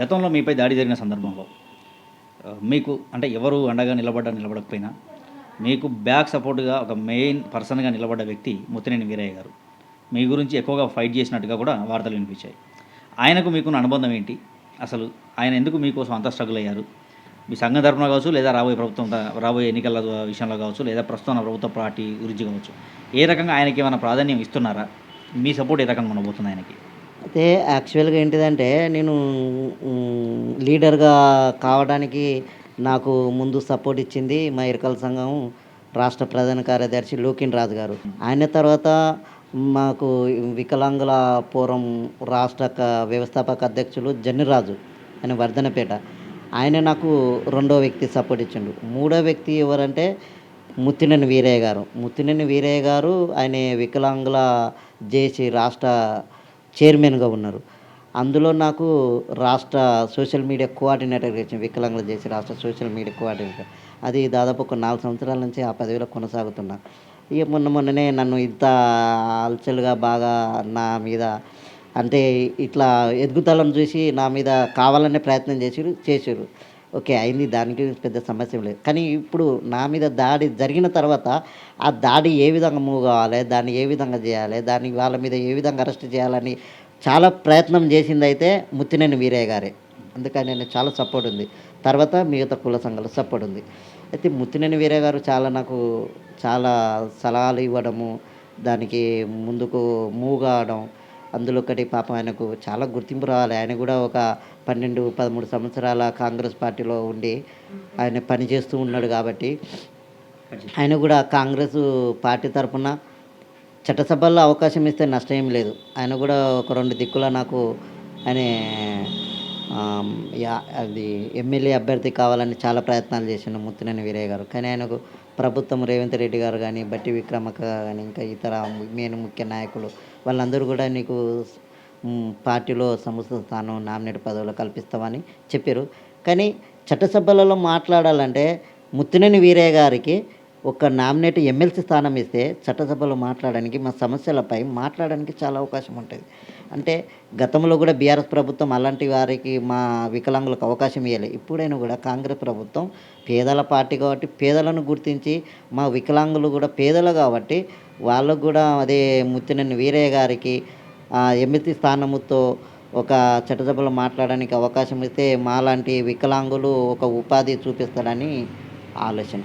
గతంలో మీపై దాడి జరిగిన సందర్భంలో మీకు అంటే ఎవరు అండగా నిలబడ్డా నిలబడకపోయినా మీకు బ్యాక్ సపోర్ట్గా ఒక మెయిన్ పర్సన్గా నిలబడ్డ వ్యక్తి ముత్తినేని వీరయ్య గారు. మీ గురించి ఎక్కువగా ఫైట్ చేసినట్టుగా కూడా వార్తలు వినిపించాయి. ఆయనకు మీకున్న అనుబంధం ఏంటి? అసలు ఆయన ఎందుకు మీకోసం అంత స్ట్రగుల్ అయ్యారు? మీ సంఘ తరపున కావచ్చు లేదా రాబోయే ప్రభుత్వం రాబోయే ఎన్నికల విషయంలో కావచ్చు లేదా ప్రస్తుతం ప్రభుత్వ పార్టీ గురించి కావచ్చు ఏ రకంగా ఆయనకి ఏమైనా ప్రాధాన్యం ఇస్తున్నారా? మీ సపోర్ట్ ఏ రకంగా ఉండబోతుంది ఆయనకి? అయితే యాక్చువల్గా ఏంటిదంటే నేను లీడర్గా కావడానికి నాకు ముందు సపోర్ట్ ఇచ్చింది మా ఇరకల సంఘం రాష్ట్ర ప్రధాన కార్యదర్శి లోకిన్ రాజు గారు. ఆయన తర్వాత మాకు వికలాంగుల పూర్వం రాష్ట్ర క- వ్యవస్థాపక అధ్యక్షులు జన్నిరాజు ఆయన వర్ధనపేట. ఆయన నాకు రెండో వ్యక్తి సపోర్ట్ ఇచ్చిండు. మూడో వ్యక్తి ఎవరంటే ముత్తినేని వీరయ్య గారు. ముత్తినేని వీరయ్య గారు ఆయన వికలాంగుల జేసీ రాష్ట్ర చైర్మన్గా ఉన్నారు. అందులో నాకు రాష్ట్ర సోషల్ మీడియా కోఆర్డినేటర్ ఇచ్చింది వికలాంగులు చేసి రాష్ట్ర సోషల్ మీడియా కోఆర్డినేటర్. అది దాదాపు ఒక నాలుగు సంవత్సరాల నుంచి ఆ పదవిలో కొనసాగుతున్నా. ఇక మొన్న మొన్ననే నన్ను ఇంత అల్చలుగా బాగా నా మీద అంటే ఇట్లా ఎదుగుదలను చూసి నా మీద కావాలనే ప్రయత్నం చేసిరు చేసిరు. ఓకే అయింది దానికి పెద్ద సమస్య లేదు. కానీ ఇప్పుడు నా మీద దాడి జరిగిన తర్వాత ఆ దాడి ఏ విధంగా మూవ్ కావాలి దాన్ని ఏ విధంగా చేయాలి దాన్ని వాళ్ళ మీద ఏ విధంగా అరెస్ట్ చేయాలని చాలా ప్రయత్నం చేసింది అయితే ముత్తినేని వీరయ్య గారే. అందుకని నేను చాలా సపోర్ట్ ఉంది. తర్వాత మిగతా కుల సంఘాల సపోర్ట్ ఉంది. అయితే ముత్తినేని వీరయ్య గారు చాలా నాకు చాలా సలహాలు ఇవ్వడము దానికి ముందుకు మూవ్ కావడం అందులో ఒకటి పాపం ఆయనకు చాలా గుర్తింపు రావాలి. ఆయన కూడా ఒక పన్నెండు పదమూడు సంవత్సరాల కాంగ్రెస్ పార్టీలో ఉండి ఆయన పనిచేస్తూ ఉన్నాడు కాబట్టి ఆయన కూడా కాంగ్రెస్ పార్టీ తరఫున చట్టసభల్లో అవకాశం ఇస్తే నష్టం ఏం లేదు. ఆయన కూడా ఒక రెండు దిక్కుల నాకు ఆయన యా- అది ఎమ్మెల్యే అభ్యర్థి కావాలని చాలా ప్రయత్నాలు చేసిండు ముత్తినేని వీరయ్య గారు. కానీ ఆయనకు ప్రభుత్వం రేవంత్ రెడ్డి గారు కానీ బట్టి విక్రమక కానీ ఇంకా ఇతర మెయిన్ ముఖ్య నాయకులు వాళ్ళందరూ కూడా నీకు పార్టీలో సంస్థ స్థానం నామినేట్ పదవులు కల్పిస్తామని చెప్పారు. కానీ చట్టసభలలో మాట్లాడాలంటే ముత్తినేని వీరయ్య గారికి ఒక నామినేట్ ఎమ్మెల్సీ స్థానం ఇస్తే చట్టసభలో మాట్లాడడానికి మా సమస్యలపై మాట్లాడడానికి చాలా అవకాశం ఉంటుంది. అంటే గతంలో కూడా బీఆర్ఎస్ ప్రభుత్వం అలాంటి వారికి మా వికలాంగులకు అవకాశం ఇవ్వలేదు ఇప్పుడైనా కూడా కాంగ్రెస్ ప్రభుత్వం పేదల పార్టీ కాబట్టి పేదలను గుర్తించి మా వికలాంగులు కూడా పేదలు కాబట్టి వాళ్ళకు కూడా అదే ముత్తినని వీరయ్య గారికి ఎమ్మెల్సీ స్థానముతో ఒక చట్టసభలో మాట్లాడడానికి అవకాశం ఇస్తే మాలాంటి వికలాంగులు ఒక ఉపాధి చూపిస్తాడని ఆలోచన.